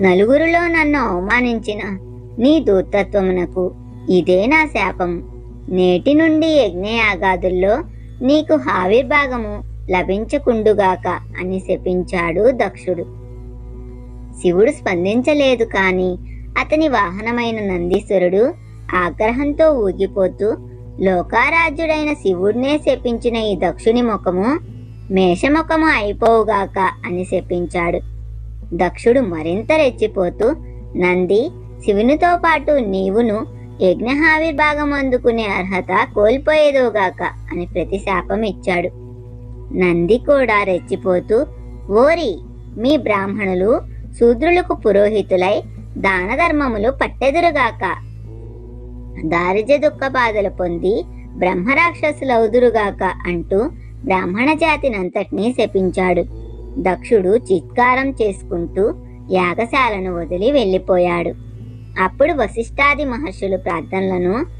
నలుగురిలో నన్ను అవమానించిన నీ దూర్తత్వమునకు ఇదే నా శాపం. నేటి నుండి యజ్ఞయాగాదుల్లో నీకు హావిర్భాగము లభించకుండుగాక అని శపించాడు దక్షుడు. శివుడు స్పందించలేదు కాని అతని వాహనమైన నందీశ్వరుడు ఆగ్రహంతో ఊగిపోతూ లోకారాజ్యుడైన శివుడినే శపించిన ఈ దక్షుని ముఖము మేషముఖము అయిపోవుగాక అని శపించాడు. దక్షుడు మరింత రెచ్చిపోతూ నంది శివునితో పాటు నీవును యజ్ఞహావిర్భాగం అందుకునే అర్హత కోల్పోయేదోగాక అని ప్రతిశాపం ఇచ్చాడు. నంది కూడా రెచ్చిపోతూ ఓరి మీ బ్రాహ్మణులు శూద్రులకు పురోహితులై దాన ధర్మములు పట్టెదురుగాక. దారిద్ర్య దుఃఖ బాధలు పొంది బ్రహ్మరాక్షసులవుదురుగాక అంటూ బ్రాహ్మణ జాతినంతటినీ శపించాడు. దక్షుడు చిత్కారం చేసుకుంటూ యాగశాలను వదిలి వెళ్ళిపోయాడు. అప్పుడు వశిష్ఠాది మహర్షులు ప్రార్థనలను